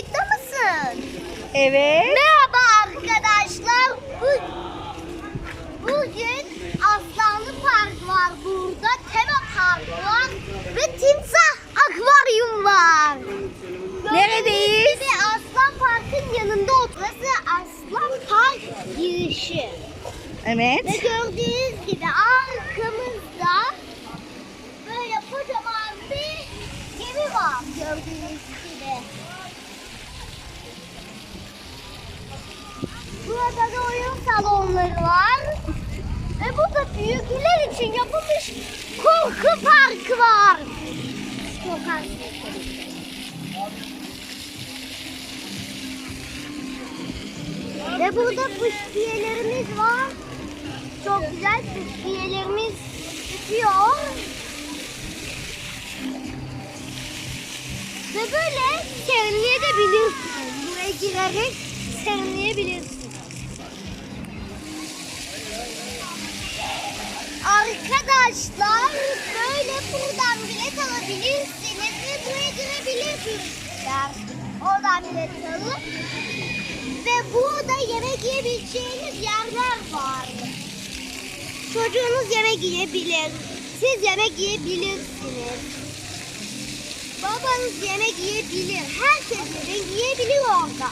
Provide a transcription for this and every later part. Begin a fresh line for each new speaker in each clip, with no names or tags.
kayıtta mısın?
Evet.
Merhaba arkadaşlar. Bu, bugün Aslanlı Park var burada. Tema Park var. Ve Timsah Akvaryum var.
Neredeyiz?
Gibi Aslan Park'ın yanında oturası Aslan Park girişi.
Evet.
Ve gördüğünüz gibi arkamızda böyle kocaman bir gemi var gördüğünüz gibi. Burada da oyun salonları var. Ve burada büyükler için yapılmış korku parkı var. Ve burada püsküyelerimiz var. Çok güzel püsküyelerimiz çıkıyor. Ve böyle serinleyebilirsiniz. Buraya girerek serinleyebilirsiniz. Arkadaşlar böyle buradan bilet alabilirsiniz ve buraya girebilirsiniz. Oradan bilet alıp ve burada yemek yiyebileceğiniz yerler var. Çocuğunuz yemek yiyebilir. Siz yemek yiyebilirsiniz. Babanız yemek yiyebilir. Herkes yemek yiyebilir orada.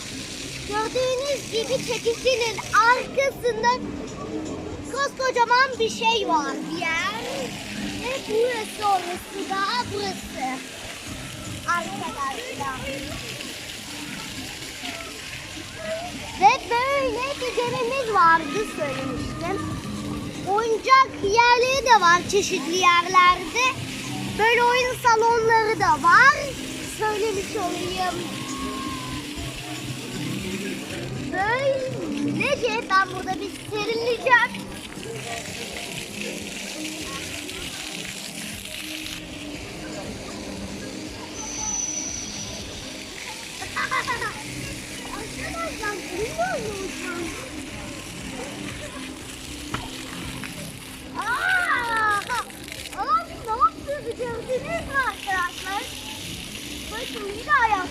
Gördüğünüz gibi çekicinin arkasında koskocaman bir şey var. Yer. Ve burası orası da burası. Arkadaşlar. Ve böyle bir gemimiz vardı söylemiştim. Oyuncak yerleri de var çeşitli yerlerde. Böyle oyun salonları da var. Söylemiş olayım. Böylece ben burada bir serinleyeceğim. Arkadaşlar bilmiyor musunuz? Aa! Aa, ne yaptığını gördünüz mü arkadaşlar? Bakın bir daha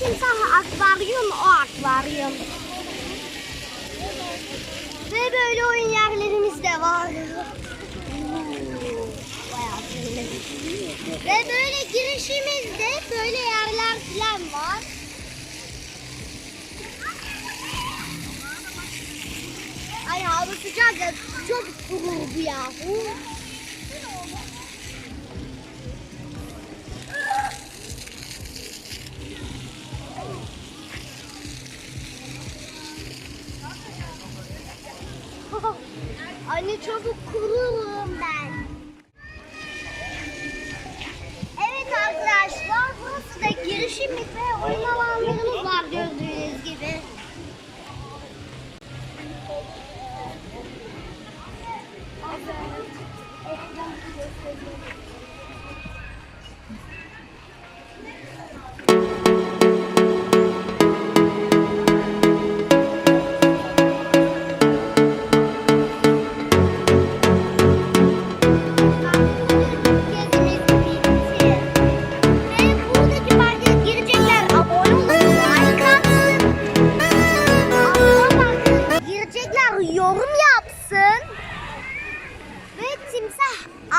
Dediğim timsah akvaryum o akvaryum. Ve böyle oyun yerlerimiz de var. Ve böyle girişimizde böyle yerler falan var. Ay hava sıcak ya çok soğuk ya. Anne çabuk kururum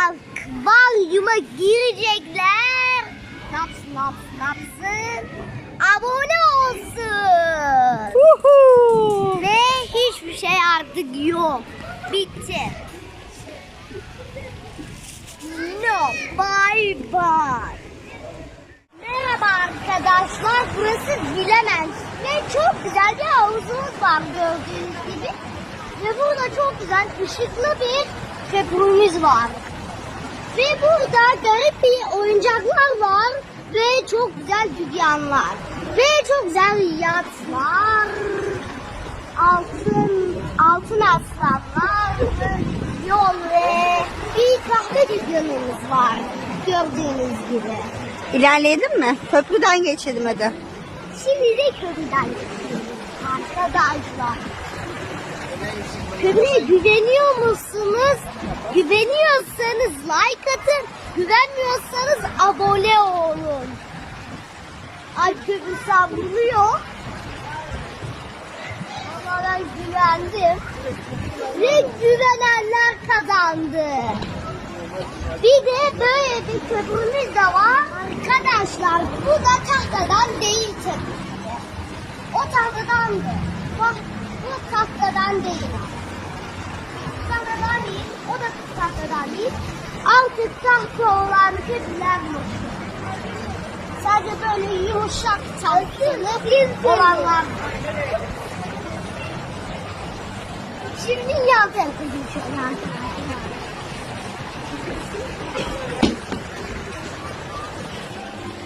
akvaryuma girecekler. Yapsın, ne yapsın? Abone olsun.
Uhu.
Ve hiçbir şey artık yok. Bitti. No, bye bye. Merhaba arkadaşlar, burası Bilemez. Ve çok güzel bir havuzumuz var gördüğünüz gibi. Ve burada çok güzel ışıklı bir köprümüz var. Ve burada garip bir oyuncaklar var. ve çok güzel dükkanlar ve çok güzel yatlar. Altın altın aslanlar, yol ve bir kahve dükkanımız var gördüğünüz gibi.
İlerleyelim mi? Köprüden geçelim hadi.
Şimdi de köprüden geçiyoruz arkadaşlar. Köprüye güveniyor musunuz? Güveniyorsanız like atın. Güvenmiyorsanız abone olun. Ay köprü savruluyor. Ama ben güvendim. Ve güvenenler kazandı. Bir de böyle bir köprümüz de var. Arkadaşlar bu da tahtadan değil tabii ki. O tahtadandı. Bak bu tahtadan değil. Tahtadan değil. O da tahtadan değil. Artık tahta olan köprüler bu. Sadece böyle yumuşak tahtalı olanlar. Şimdi yan tarafa geçiyorum arkadaşlar.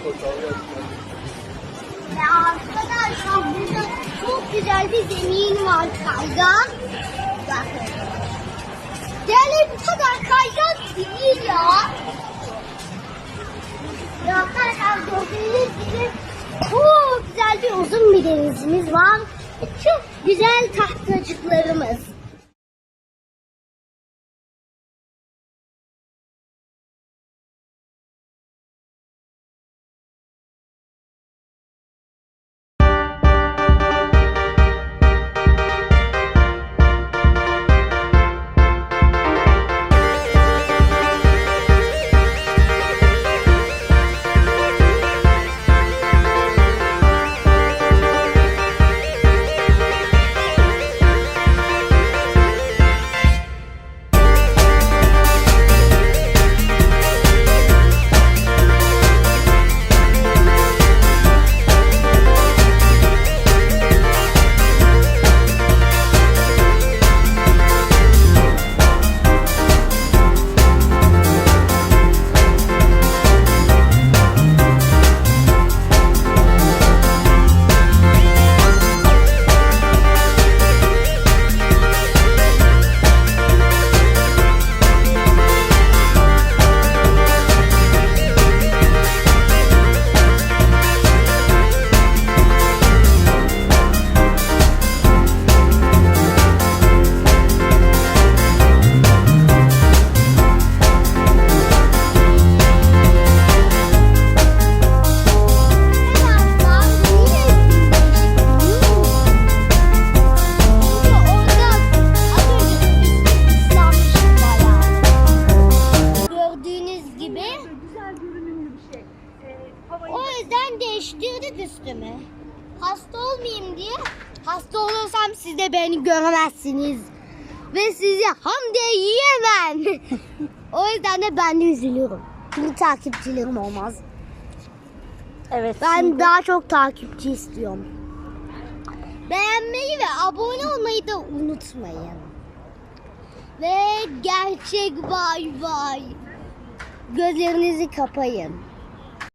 Burada çok güzel bir zemin var kaygan. Bakın. Yani bu kadar kaygan değil ya. Ve arkadaşlar gördüğünüz gibi çok güzel bir uzun bir denizimiz var. Çok güzel tahtacıklarımız. Gibi. O yüzden değiştirdik üstümü. Hasta olmayayım diye. Hasta olursam siz de beni göremezsiniz. Ve sizi hamde yiyemem. o yüzden de ben de üzülüyorum. Çünkü takipçilerim olmaz.
Evet.
Ben daha çok takipçi istiyorum. Beğenmeyi ve abone olmayı da unutmayın. Ve gerçek bay bay. Gözlerinizi kapayın.